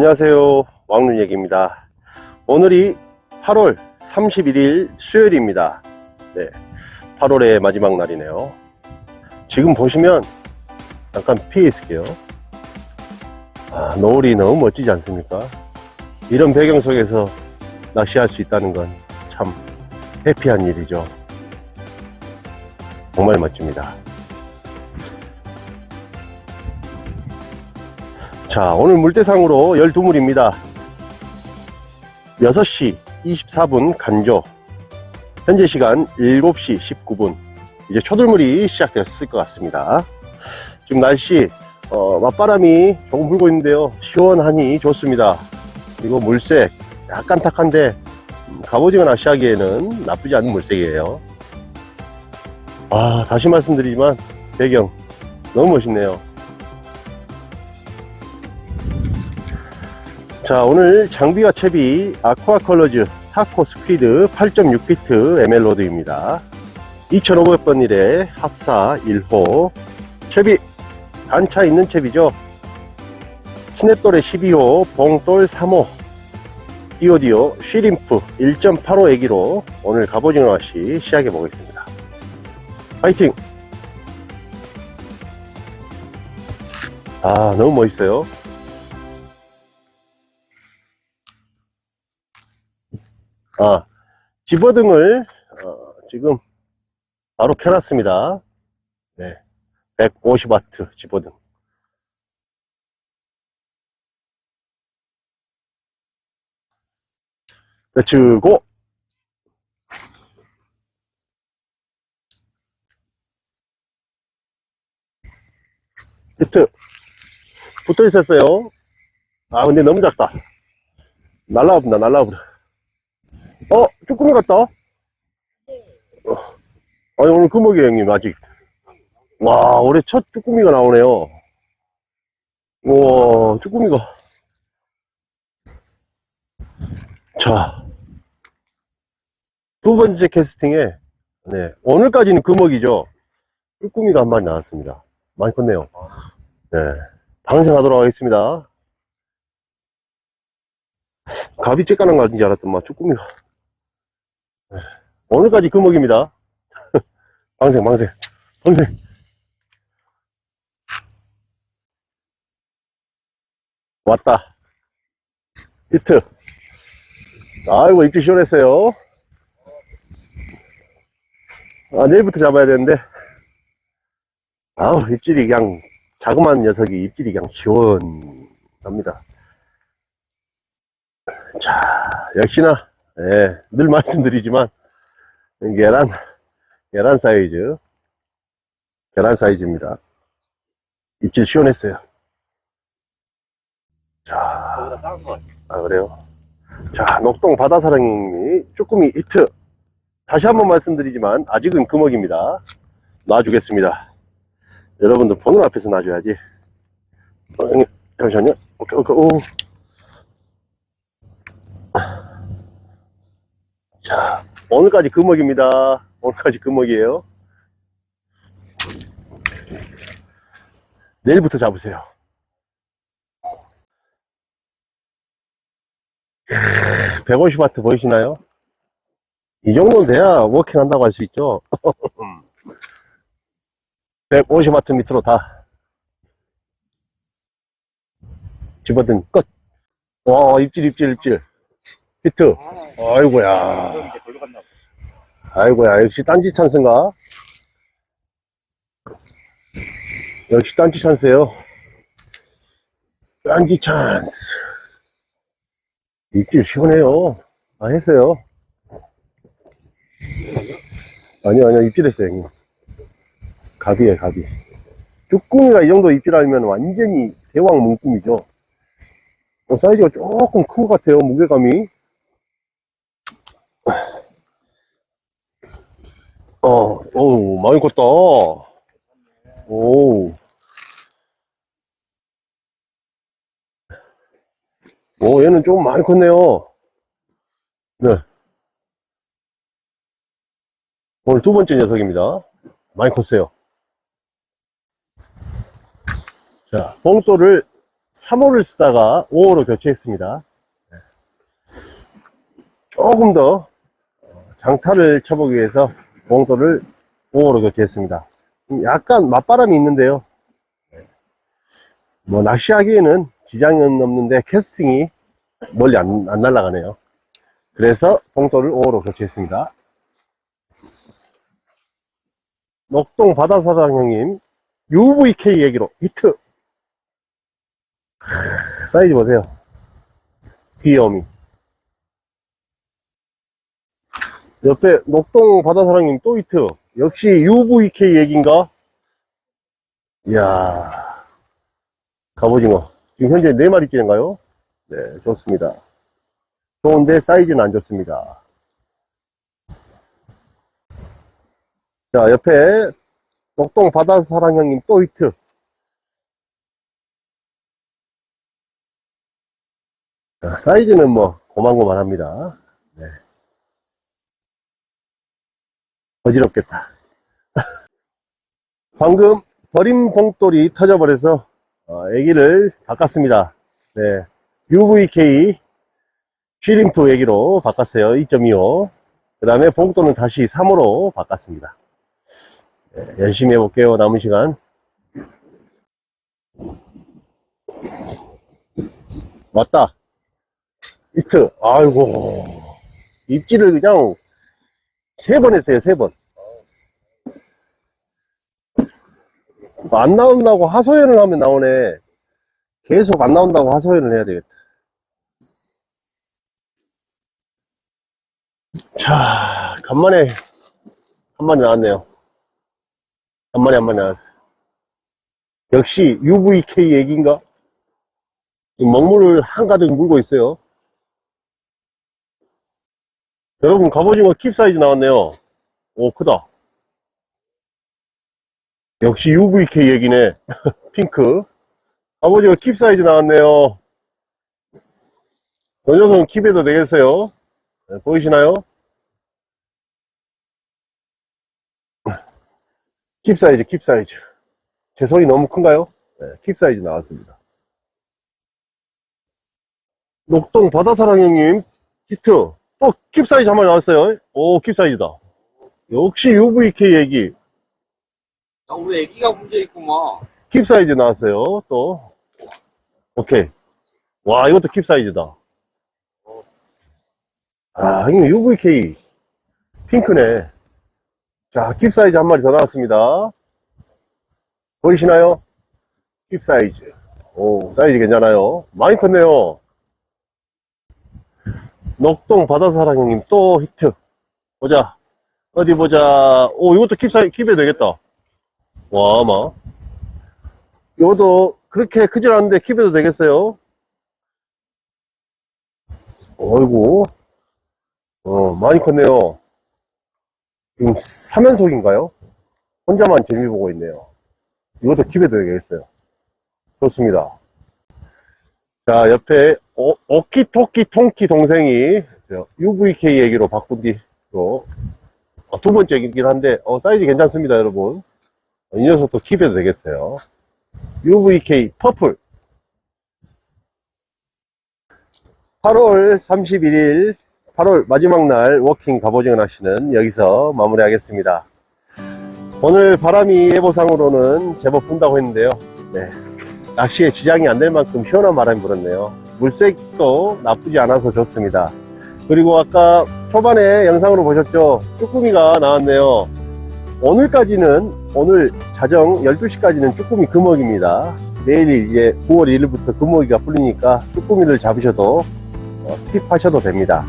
안녕하세요. 왕눈얘기입니다. 오늘이 8월 31일 수요일입니다. 네. 8월의 마지막 날이네요. 지금 보시면 잠깐 피해 있을게요. 아, 노을이 너무 멋지지 않습니까? 이런 배경 속에서 낚시할 수 있다는 건 참 해피한 일이죠. 정말 멋집니다. 자, 오늘 물대상으로 12물입니다. 6시 24분 간조. 현재 시간 7시 19분. 이제 초들물이 시작됐을 것 같습니다. 지금 날씨, 어, 맞바람이 조금 불고 있는데요. 시원하니 좋습니다. 그리고 물색, 약간 탁한데, 음, 갑오징어 낚시하기에는 나쁘지 않은 물색이에요. 아, 다시 말씀드리지만, 배경, 너무 멋있네요. 자 오늘 장비와 채비 아쿠아 컬러즈 타코 스퀴드 8.6피트 ML로드입니다. 2500번 일에 합사 1호. 채비 단차 있는 채비죠? 스냅돌의 12호 봉돌 3호. 디오디오 쉬림프 1.85 애기로 오늘 갑오징어 낚시 시작해 보겠습니다. 파이팅! 아 너무 멋있어요 아, 집어등을 어, 지금 바로 켜놨습니다. 네, 150와트 집어등. 렛츠고! 히트! 붙어 있었어요. 아, 근데 너무 작다. 날라와본다, 날라와본다. 어, 쭈꾸미 같다? 어. 아니, 오늘 금목이 형님, 아직. 와, 올해 첫 쭈꾸미가 나오네요. 우와, 쭈꾸미가. 자. 두 번째 캐스팅에, 네, 오늘까지는 금목이죠. 쭈꾸미가 한 마리 나왔습니다. 많이 컸네요. 네. 방생하도록 하겠습니다. 갑이 쬐까는 거줄 알았더만, 쭈꾸미가. 오늘까지 금목입니다. 방생, 방생, 방생. 왔다. 히트. 아이고, 입질 시원했어요. 아, 내일부터 잡아야 되는데. 아우, 입질이 그냥, 자그마한 녀석이 입질이 그냥 시원합니다. 자, 역시나, 예, 늘 말씀드리지만, 계란, 계란 사이즈. 계란 사이즈입니다. 입질 시원했어요. 자, 아, 그래요? 자, 녹동 바다사랑님이 쭈꾸미 히트. 다시 한번 말씀드리지만, 아직은 금옥입니다. 놔주겠습니다. 여러분들 보는 앞에서 놔줘야지. 어, 잠시만요. 오케이, 오케이, 오. 자, 오늘까지 금목입니다. 오늘까지 금목이에요. 내일부터 잡으세요. 150와트 보이시나요? 이 정도는 돼야 워킹 한다고 할 수 있죠. 150와트 밑으로 다 집어든 끝. 와, 입질, 입질, 입질. 히트. 아이고야. 아이고야, 역시 딴지 찬스인가? 역시 딴지 찬스예요 딴지 찬스. 입질 시원해요. 아, 했어요. 아니요, 아니요, 입질했어요, 형님. 갑이에요, 갑이. 쭈꾸미가 이 정도 입질하면 완전히 대왕 문꿈이죠. 어, 사이즈가 조금 큰 것 같아요, 무게감이. 어, 어우, 많이 컸다. 오. 오, 얘는 좀 많이 컸네요. 네. 오늘 두 번째 녀석입니다. 많이 컸어요. 자, 봉돌을 3호를 쓰다가 5호로 교체했습니다. 네. 조금 더 장타를 쳐보기 위해서 봉도를 5호로 교체했습니다. 약간 맞바람이 있는데요. 네. 뭐 낚시하기에는 지장은 없는데 캐스팅이 멀리 안, 안 날아가네요. 그래서 봉도를 5호로 교체했습니다. 녹동 바다사장 형님 UVK 얘기로 히트 크, 사이즈 보세요 귀여움이 옆에 녹동 바다사장님 또 히트 역시 UVK 얘기인가? 이야. 갑오징어. 지금 현재 4마리째인가요? 네 좋습니다. 좋은데 사이즈는 안 좋습니다. 자, 옆에 녹동 바다사랑 형님 또 히트. 자, 사이즈는 뭐 고만고만합니다. 네. 어지럽겠다. 방금 버림 봉돌이 터져버려서 어, 애기를 바꿨습니다. 네. UVK 쉬림프 애기로 바꿨어요. 2.25. 그 다음에 봉돌은 다시 3호로 바꿨습니다. 네, 열심히 해볼게요. 남은 시간. 맞다. 이트. 아이고. 입질을 그냥 세 번 했어요. 세 번. 안 나온다고 하소연을 하면 나오네. 계속 안 나온다고 하소연을 해야 되겠다. 자, 간만에 한 마리 나왔네요. 한 마리 한 마리 나왔어요. 역시 UVK 얘기인가? 이 먹물을 한가득 물고 있어요. 여러분, 갑오징어 킵 사이즈 나왔네요. 오, 크다. 역시 UVK 얘기네. 핑크. 갑오징어 킵 사이즈 나왔네요. 이 녀석은 킵해도 되겠어요? 네, 보이시나요? 킵 사이즈, 킵 사이즈. 제 손이 너무 큰가요? 네, 킵 사이즈 나왔습니다. 녹동 바다사랑 형님, 히트. 또킵 사이즈 한 마리 나왔어요. 오, 킵 사이즈다. 역시 UVK 얘기. 야, 우리 애기가 문제 있구만. 킵 사이즈 나왔어요. 또. 오케이. 와, 이것도 킵 사이즈다. 아, 형님, UVK. 핑크네. 자, 킵 사이즈 한 마리 더 나왔습니다. 보이시나요? 킵 사이즈. 오, 사이즈 괜찮아요. 많이 컸네요. 녹동 바다사랑 형님 또 히트. 보자. 어디 보자. 오, 이것도 킵 사이, 킵에 되겠다. 와, 아마. 이것도 그렇게 크질 않은데 킵해도 되겠어요? 어이구. 어, 많이 컸네요. 지금 3연속인가요? 혼자만 재미 보고 있네요. 이것도 킵해도 되겠어요. 좋습니다. 자, 옆에 오, 오키토키 통키 동생이 UVK 얘기로 바꾼 뒤로 어, 두 번째이긴 한데 어, 사이즈 괜찮습니다, 여러분. 이 녀석도 킵해도 되겠어요. UVK 퍼플 8월 31일 8월 마지막 날 워킹 갑오징어 낚시는 여기서 마무리하겠습니다. 오늘 바람이 예보상으로는 제법 분다고 했는데요. 네. 낚시에 지장이 안 될 만큼 시원한 바람이 불었네요. 물색도 나쁘지 않아서 좋습니다. 그리고 아까 초반에 영상으로 보셨죠? 쭈꾸미가 나왔네요. 오늘까지는 오늘 자정 12시까지는 쭈꾸미 금어기입니다. 내일 이제 9월 1일부터 금어기가 풀리니까 쭈꾸미를 잡으셔도 어, 팁 하셔도 됩니다.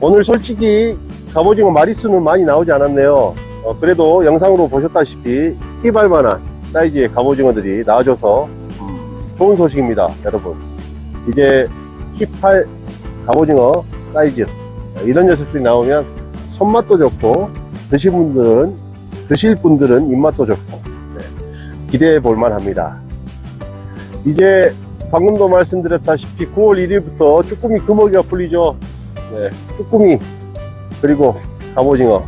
오늘 솔직히 갑오징어 마리수는 많이 나오지 않았네요. 어, 그래도 영상으로 보셨다시피 팁할 만한 사이즈의 갑오징어들이 나와줘서 음, 좋은 소식입니다, 여러분. 이제 힙할 갑오징어 사이즈 어, 이런 녀석들이 나오면 손맛도 좋고 드실 분들은 드실 분들은 입맛도 좋고 네, 기대해 볼 만 합니다. 이제 방금도 말씀드렸다시피 9월 1일부터 쭈꾸미 금어기가 풀리죠. 네, 쭈꾸미 그리고 갑오징어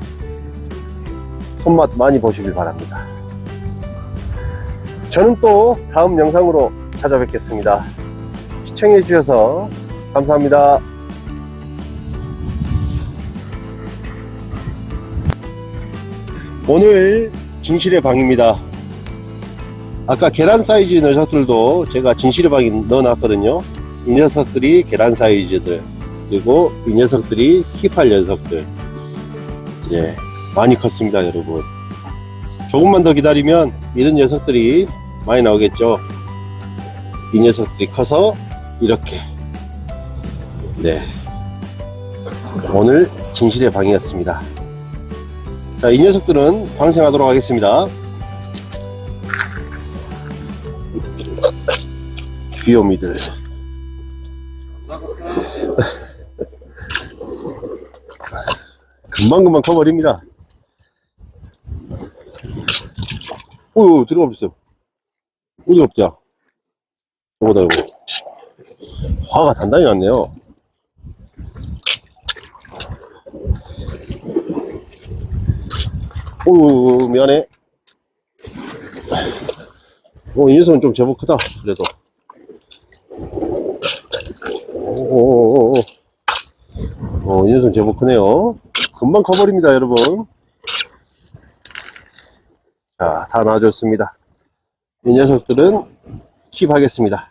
손맛 많이 보시길 바랍니다. 저는 또 다음 영상으로 찾아뵙겠습니다. 시청해주셔서 감사합니다. 오늘 진실의 방입니다. 아까 계란 사이즈 녀석들도 제가 진실의 방에 넣어놨거든요. 이 녀석들이 계란 사이즈들 그리고 이 녀석들이 킵할 녀석들 이제 많이 컸습니다 여러분 조금만 더 기다리면 이런 녀석들이 많이 나오겠죠. 이 녀석들이 커서 이렇게. 네. 오늘 진실의 방이었습니다. 자이 녀석들은 방생하도록 하겠습니다. 귀요미들. 금방금방 커버립니다. 오유, 들어가 버렸어. 어디 없자. 이거다, 이거. 화가 단단히 났네요. 오유, 미안해. 어, 이 녀석은 좀 제법 크다, 그래도. 오오오오. 어, 이 녀석은 제법 크네요. 금방 커버립니다, 여러분. 자, 다 나와줬습니다. 이 녀석들은 킵하겠습니다.